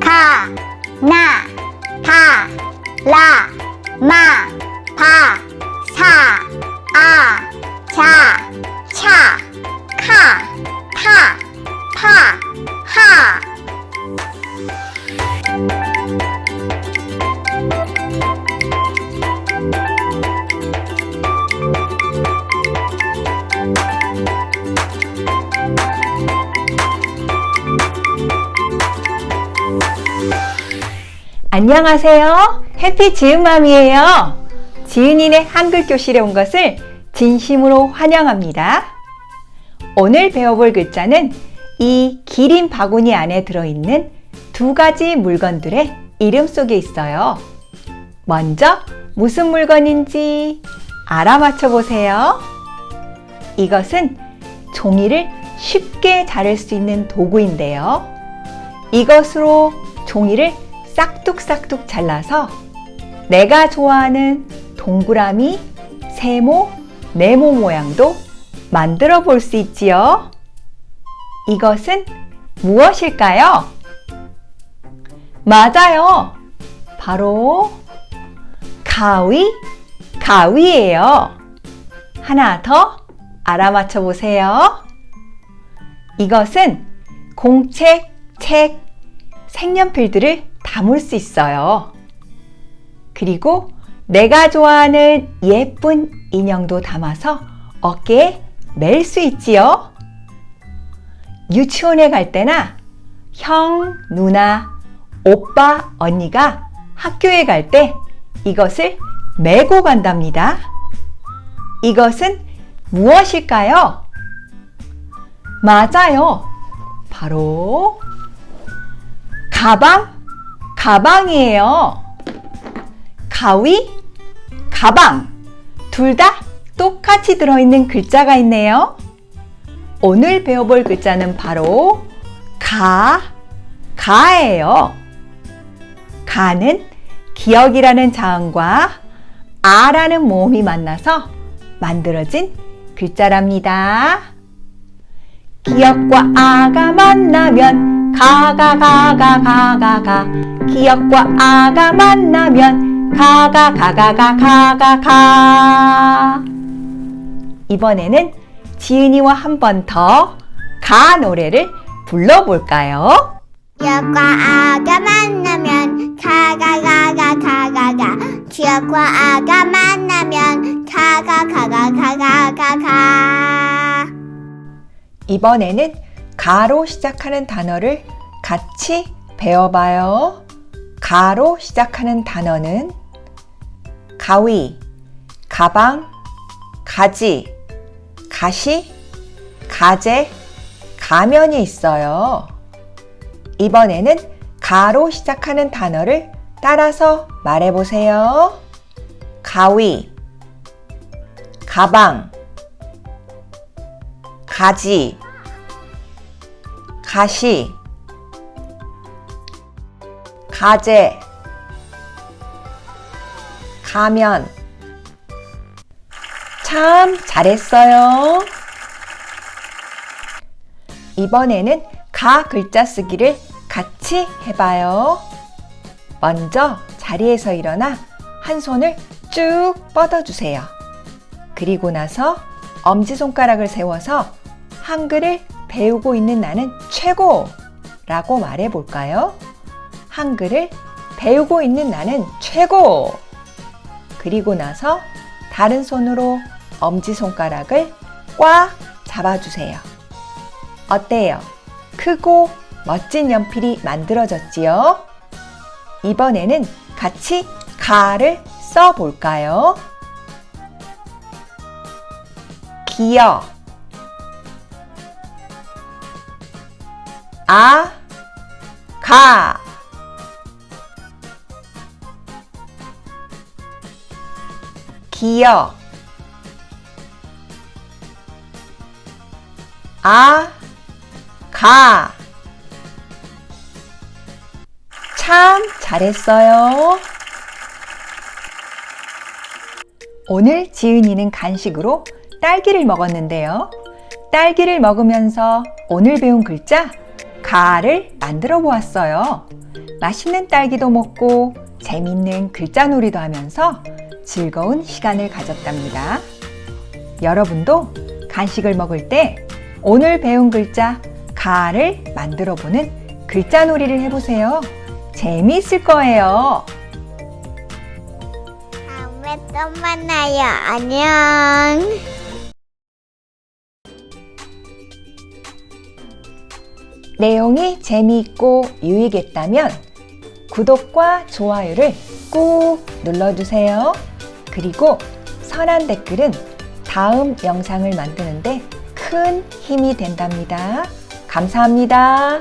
가, 나, 다, 라, 마, 바, 사, 아, 자, 차, 카, 안녕하세요. 해피 지은맘이에요. 지은이네 한글 교실에 온 것을 진심으로 환영합니다. 오늘 배워볼 글자는 이 기린 바구니 안에 들어있는 두 가지 물건들의 이름 속에 있어요. 먼저 무슨 물건인지 알아맞혀 보세요. 이것은 종이를 쉽게 자를 수 있는 도구인데요. 이것으로 종이를 싹둑싹둑 잘라서 내가 좋아하는 동그라미, 세모, 네모 모양도 만들어 볼 수 있지요. 이것은 무엇일까요? 맞아요. 바로 가위, 가위예요. 하나 더 알아맞혀 보세요. 이것은 공책, 책, 색연필들을 담을 수 있어요. 그리고 내가 좋아하는 예쁜 인형도 담아서 어깨에 멜 수 있지요. 유치원에 갈 때나 형, 누나, 오빠, 언니가 학교에 갈 때 이것을 메고 간답니다. 이것은 무엇일까요? 맞아요. 바로 가방, 가방이에요. 가위, 가방. 둘 다 똑같이 들어있는 글자가 있네요. 오늘 배워볼 글자는 바로 가, 가예요. 가는 기억이라는 자음과 아라는 모음이 만나서 만들어진 글자랍니다. 기억과 아가 만나면 가가 가가 가가 가. 기억과 아가 만나면 가가 가가 가 가가 가. 이번에는 지은이와 한 번 더 가 노래를 불러볼까요? 기억과 아가 만나면 가가 가가 가가 가. 기억과 아가 만나면 가가 가가 가가 가가. 이번에는 가로 시작하는 단어를 같이 배워봐요. 가로 시작하는 단어는 가위, 가방, 가지, 가시, 가재, 가면이 있어요. 이번에는 가로 시작하는 단어를 따라서 말해보세요. 가위, 가방, 가지, 가시, 가재, 가면. 참 잘했어요. 이번에는 가 글자 쓰기를 같이 해봐요. 먼저 자리에서 일어나 한 손을 쭉 뻗어주세요. 그리고 나서 엄지손가락을 세워서 한글을 배우고 있는 나는 최고! 라고 말해 볼까요? 한글을 배우고 있는 나는 최고! 그리고 나서 다른 손으로 엄지손가락을 꽉 잡아주세요. 어때요? 크고 멋진 연필이 만들어졌지요? 이번에는 같이 가를 써 볼까요? 기어 아, 가 기어 아, 가 참 잘했어요. 오늘 지은이는 간식으로 딸기를 먹었는데요. 딸기를 먹으면서 오늘 배운 글자 가를 만들어 보았어요. 맛있는 딸기도 먹고 재밌는 글자놀이도 하면서 즐거운 시간을 가졌답니다. 여러분도 간식을 먹을 때 오늘 배운 글자 가를 만들어 보는 글자놀이를 해보세요. 재미있을 거예요. 다음에 또 만나요. 안녕. 내용이 재미있고 유익했다면 구독과 좋아요를 꾹 눌러주세요. 그리고 선한 댓글은 다음 영상을 만드는데 큰 힘이 된답니다. 감사합니다.